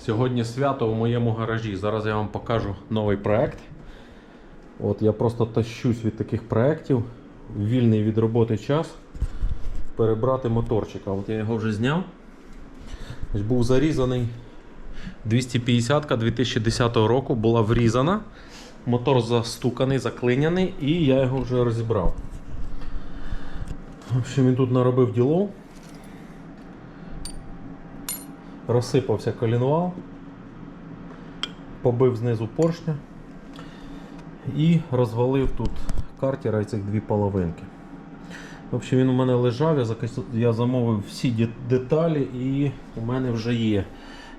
Сьогодні свято в моєму гаражі. Зараз я вам покажу новий проект. От я просто тащусь від таких проєктів, вільний від роботи час, перебрати моторчика. От я його вже зняв. Був зарізаний 250-ка 2010 року, була врізана. Мотор застуканий, заклиняний, і я його вже розібрав. В общем, він тут наробив ділов. Розсипався колінвал, побив знизу поршня і розвалив тут картера і цих дві половинки. В общем, він у мене лежав, я, замовив всі деталі і у мене вже є.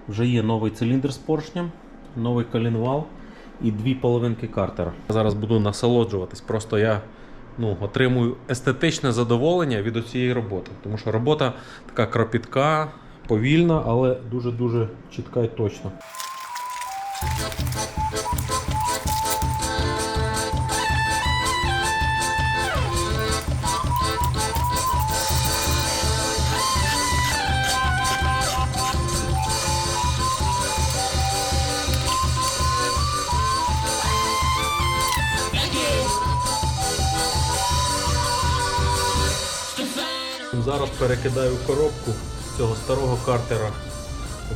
Вже є новий циліндр з поршнем, новий колінвал і дві половинки картера. Зараз буду насолоджуватись. Просто я ну, отримую естетичне задоволення від цієї роботи. Тому що робота така кропітка, повільна, але дуже-дуже чітка і точна. Зараз перекидаю коробку цього старого картера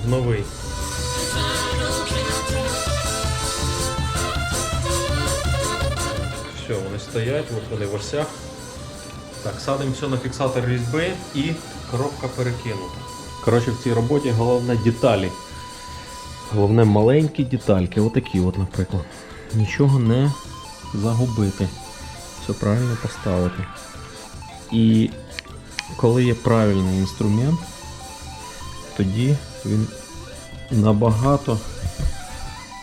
в новий. Все, вони стоять, от вони в осях. Так, садимо все на фіксатор різьби і коробка перекинута. Коротше, в цій роботі головне деталі. Головне маленькі детальки, отакі, от, наприклад. Нічого не загубити. Все правильно поставити. І коли є правильний інструмент, тоді він набагато,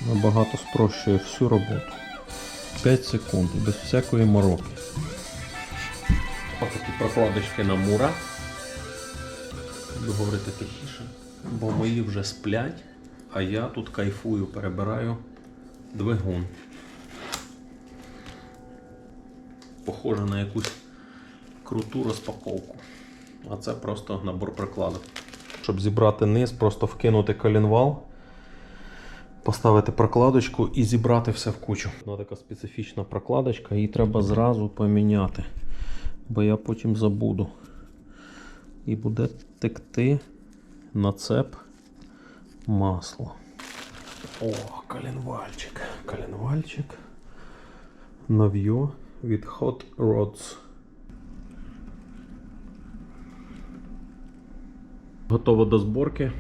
набагато спрощує всю роботу. 5 секунд, без всякої мороки. Ось такі прокладочки на мура. Буду говорити тихіше, бо мої вже сплять, а я тут кайфую, перебираю двигун. Похоже на якусь круту розпаковку. А це просто набор прикладок. Щоб зібрати низ, просто вкинути колінвал, поставити прокладочку і зібрати все в кучу. Вона така специфічна прокладочка, її треба зразу поміняти, бо я потім забуду. І буде текти на цеп масло. О, коленвальчик. Коленвальчик. Нов'ю від Hot Rods. Готово до зборки.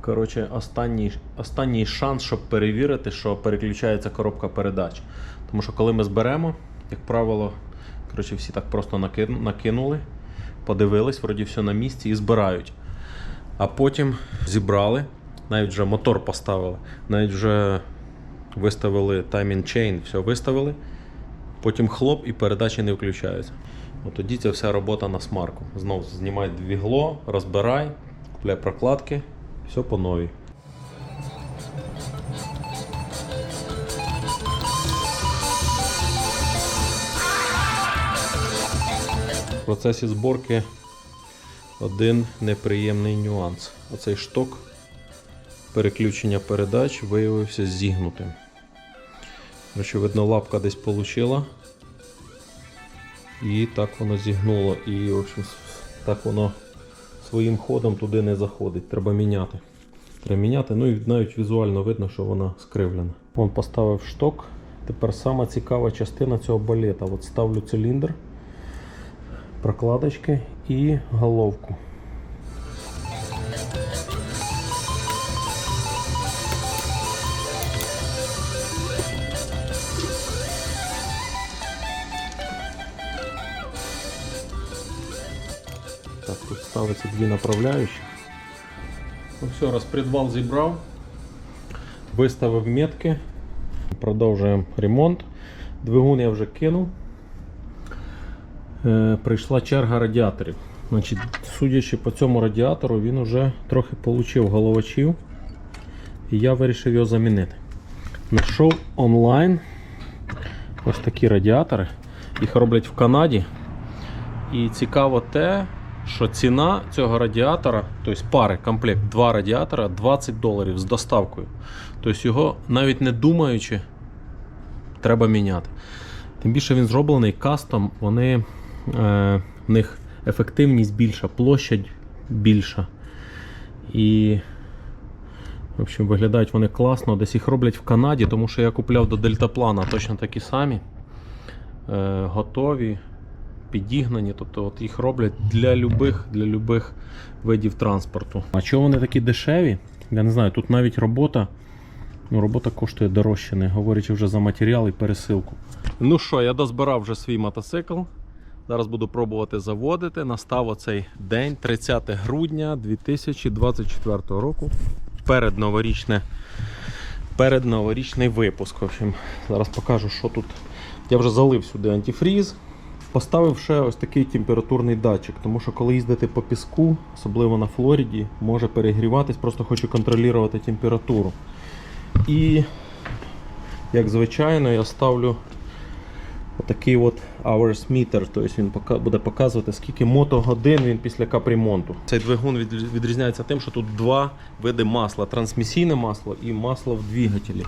Коротше, останній, останній шанс, щоб перевірити, що переключається коробка передач. Тому що коли ми зберемо, як правило, коротше, всі так просто накинули, подивились, вроді все на місці і збирають. А потім зібрали, навіть вже мотор поставили, навіть вже виставили timing chain, все виставили. Потім хлоп і передачі не включаються. От тоді ця вся робота на смарку. Знов знімай двігло, розбирай, купляй прокладки, все по новій. В процесі зборки один неприємний нюанс. Оцей шток переключення передач виявився зігнутим. Очевидно, лапка десь получила. І так воно зігнуло. І в общем, так воно своїм ходом туди не заходить. Треба міняти. Треба міняти. Ну і навіть візуально видно, що вона скривлена. Вон поставив шток. Тепер сама цікава частина цього балета. От ставлю циліндр, прокладочки і головку. Ставиться дві направляючі. Ну все, розпредвал зібрав, виставив метки, продовжуємо ремонт. Двигун я вже кинув. Е, прийшла черга радіаторів. Значить, судячи по цьому радіатору, він вже трохи отримав головачів. І я вирішив його замінити. Знайшов онлайн ось такі радіатори. Їх роблять в Канаді. І цікаво те, що ціна цього радіатора, тобто пари, комплект, два радіатора 20 доларів з доставкою. Тобто його навіть не думаючи, треба міняти. Тим більше він зроблений кастом, вони, е, в них ефективність більша, площадь більша. І в общем, виглядають вони класно. Десь їх роблять в Канаді, тому що я купляв до дельтаплана точно такі самі. Е, готові, підігнані. Тобто от їх роблять для любих, для любих видів транспорту. А чого вони такі дешеві? Я не знаю, тут навіть робота. Ну, робота коштує дорожче, не говорячи вже за матеріал і пересилку. Ну що, я дозбирав вже свій мотоцикл. Зараз буду пробувати заводити. Настав оцей день, 30 грудня 2024 року. Передноворічне, передноворічний випуск. В общем, зараз покажу, що тут. Я вже залив сюди антифріз. Поставив ще ось такий температурний датчик, тому що коли їздити по піску, особливо на Флориді, може перегріватись, просто хочу контролювати температуру. І, як звичайно, я ставлю отакий от hours meter, тобто він буде показувати, скільки мотогодин він після капремонту. Цей двигун відрізняється тим, що тут два види масла: трансмісійне масло і масло в двигателі.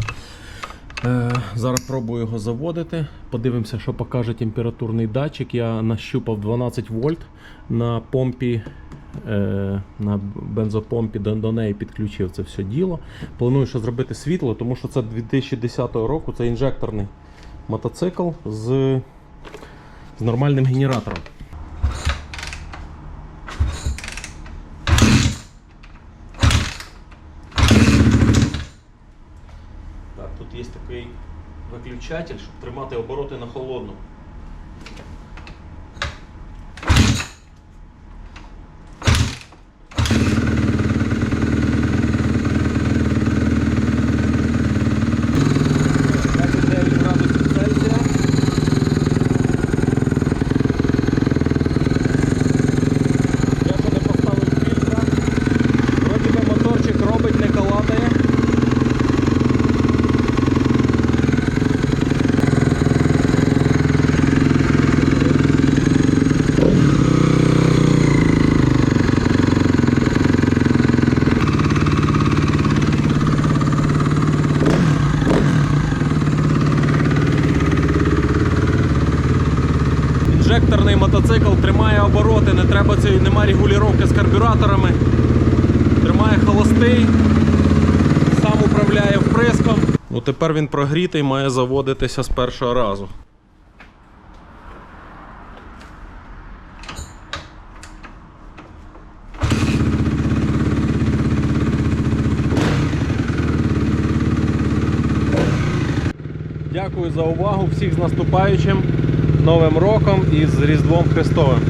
Е, зараз пробую його заводити. Подивимося, що покаже температурний датчик. Я нащупав 12 вольт на помпі. е, На бензопомпі до, неї підключив це все діло. Планую ще зробити світло, тому що це 2010 року, це інжекторний мотоцикл з, з нормальним генератором. Так, тут є такий виключатель, щоб тримати обороти на холодну. градусів Цельсія. Я ще не поставив фільтра. Вроді би моторчик робить, не калатає. Інжекторний мотоцикл тримає обороти, не треба цієї, немає регулювання з карбюраторами. Тримає холостий, сам управляє вприском. Ну тепер він прогрітий, має заводитися з першого разу. Дякую за увагу. Всіх з наступаючим Новим роком і з Різдвом Христовим.